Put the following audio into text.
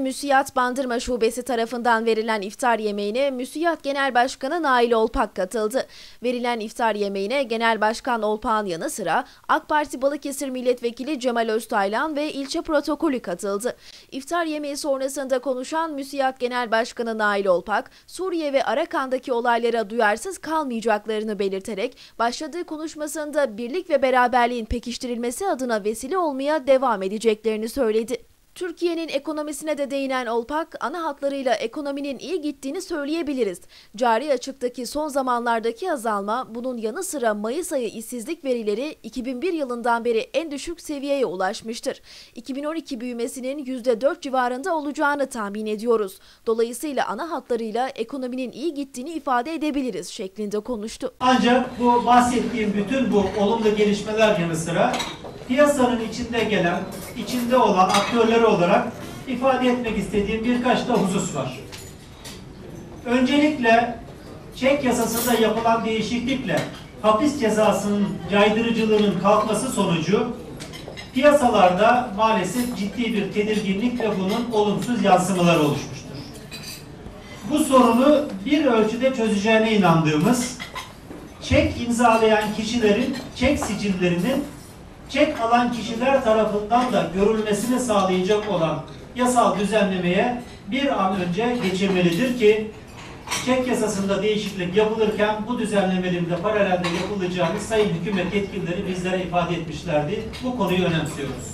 Müsiyat Bandırma Şubesi tarafından verilen iftar yemeğine Müsiyat Genel Başkanı Nail Olpak katıldı. Verilen iftar yemeğine Genel Başkan Olpak'ın yanı sıra AK Parti Balıkesir Milletvekili Cemal Öztaylan ve ilçe protokolü katıldı. İftar yemeği sonrasında konuşan Müsiyat Genel Başkanı Nail Olpak, Suriye ve Arakan'daki olaylara duyarsız kalmayacaklarını belirterek başladığı konuşmasında birlik ve beraberliğin pekiştirilmesi adına vesile olmaya devam edeceklerini söyledi. Türkiye'nin ekonomisine de değinen Olpak, ana hatlarıyla ekonominin iyi gittiğini söyleyebiliriz. Cari açıktaki son zamanlardaki azalma, bunun yanı sıra Mayıs ayı işsizlik verileri 2001 yılından beri en düşük seviyeye ulaşmıştır. 2012 büyümesinin %4 civarında olacağını tahmin ediyoruz. Dolayısıyla ana hatlarıyla ekonominin iyi gittiğini ifade edebiliriz şeklinde konuştu. Ancak bu bahsettiğim bütün bu olumlu gelişmeler yanı sıra piyasanın içinde gelen, içinde olan aktörleri olarak ifade etmek istediğim birkaç da husus var. Öncelikle çek yasasında yapılan değişiklikle hapis cezasının caydırıcılığının kalkması sonucu piyasalarda maalesef ciddi bir tedirginlik ve bunun olumsuz yansımaları oluşmuştur. Bu sorunu bir ölçüde çözeceğine inandığımız çek imzalayan kişilerin çek sicillerinin çek alan kişiler tarafından da görülmesini sağlayacak olan yasal düzenlemeye bir an önce geçirmelidir ki çek yasasında değişiklik yapılırken bu düzenlemelerin de paralelde yapılacağını Sayın Hükümet yetkilileri bizlere ifade etmişlerdi. Bu konuyu önemsiyoruz.